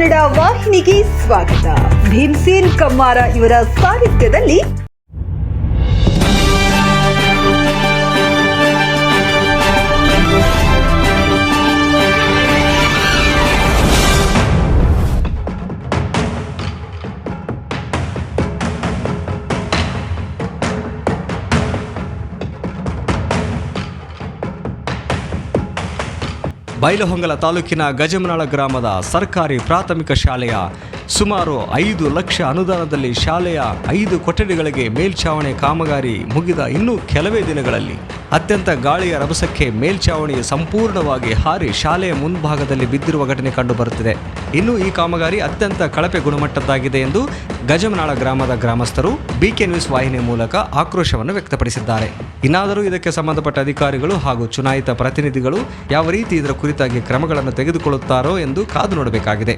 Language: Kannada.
ಕನ್ನಡ ವಾಹಿನಿಗೆ ಸ್ವಾಗತ. ಭೀಮ್ಸೇನ್ ಕಮ್ಮಾರ ಇವರ ಸಾಹಿತ್ಯದಲ್ಲಿ ಬೈಲಹೊಂಗಲ ತಾಲೂಕಿನ ಗಜಮನಾಳ ಗ್ರಾಮದ ಸರ್ಕಾರಿ ಪ್ರಾಥಮಿಕ ಶಾಲೆಯ ಸುಮಾರು ಐದು ಲಕ್ಷ ಅನುದಾನದಲ್ಲಿ ಶಾಲೆಯ ಐದು ಕೊಠಡಿಗಳಿಗೆ ಮೇಲ್ಛಾವಣಿ ಕಾಮಗಾರಿ ಮುಗಿದ ಇನ್ನೂ ಕೆಲವೇ ದಿನಗಳಲ್ಲಿ ಅತ್ಯಂತ ಗಾಳಿಯ ರಭಸಕ್ಕೆ ಮೇಲ್ಛಾವಣಿ ಸಂಪೂರ್ಣವಾಗಿ ಹಾರಿ ಶಾಲೆಯ ಮುಂಭಾಗದಲ್ಲಿ ಬಿದ್ದಿರುವ ಘಟನೆ ಕಂಡುಬರುತ್ತಿದೆ. ಇನ್ನು ಈ ಕಾಮಗಾರಿ ಅತ್ಯಂತ ಕಳಪೆ ಗುಣಮಟ್ಟದ್ದಾಗಿದೆ ಎಂದು ಗಜಮನಾಳ ಗ್ರಾಮದ ಗ್ರಾಮಸ್ಥರು ಬಿಕೆ ನ್ಯೂಸ್ ವಾಹಿನಿ ಮೂಲಕ ಆಕ್ರೋಶವನ್ನು ವ್ಯಕ್ತಪಡಿಸಿದ್ದಾರೆ. ಇನ್ನಾದರೂ ಇದಕ್ಕೆ ಸಂಬಂಧಪಟ್ಟ ಅಧಿಕಾರಿಗಳು ಹಾಗೂ ಚುನಾಯಿತ ಪ್ರತಿನಿಧಿಗಳು ಯಾವ ರೀತಿ ಇದರ ಕುರಿತಾಗಿ ಕ್ರಮಗಳನ್ನು ತೆಗೆದುಕೊಳ್ಳುತ್ತಾರೋ ಎಂದು ಕಾದು ನೋಡಬೇಕಾಗಿದೆ.